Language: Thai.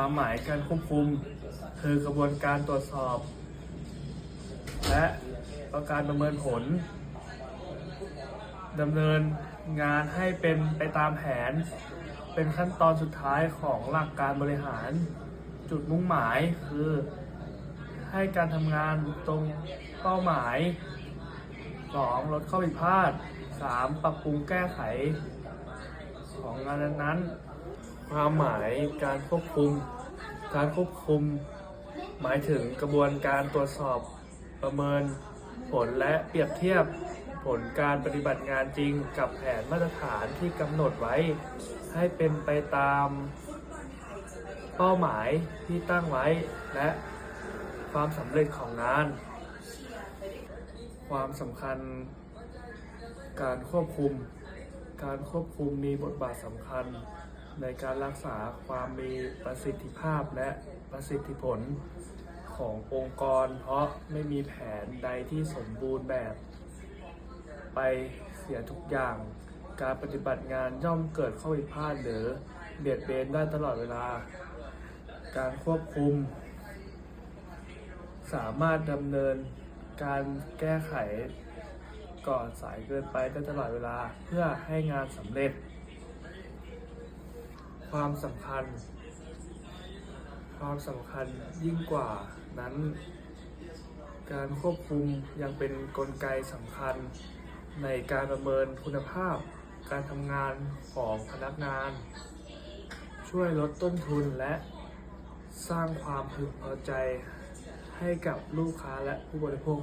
ความหมายการควบคุม คือกระบวนการตรวจสอบ และประการประเมินผลดำเนินงานให้เป็นไปตามแผน เป็นขั้นตอนสุดท้ายของหลักการบริหาร จุดมุ่งหมายคือ ให้การทำงานตรงเป้าหมาย 2. ลดข้อผิดพลาด 3. ปรับปรุงแก้ไขของงานนั้นๆ ความหมายการควบคุม การควบคุม หมายถึงกระบวนการตรวจสอบประเมิน ผลและเปรียบเทียบผลการปฏิบัติงานจริงกับแผนมาตรฐานที่กำหนดไว้ ให้เป็นไปตามเป้าหมายที่ตั้งไว้ และความสำเร็จของงาน ความสำคัญ การควบคุม การควบคุมมีบทบาทสำคัญ ในการรักษาความมีประสิทธิภาพและประสิทธิผลขององค์กร เพราะไม่มีแผนใดที่สมบูรณ์แบบ ไปเสียทุกอย่าง การปฏิบัติงานย่อมเกิดข้อผิดพลาดหรือเบียดเบนได้ตลอดเวลา การควบคุม สามารถดำเนินการแก้ไขก่อนสายเกินไปได้ตลอดเวลาเพื่อให้งานสำเร็จ ความสำคัญ ความสำคัญยิ่งกว่านั้น การควบคุมยังเป็นนกลไกสำคัญ ในการประเมินคุณภาพ การทำงานของพนักงาน ช่วยลดต้นทุนและสร้างความพึงพอใจให้กับลูกค้าและผู้บริโภค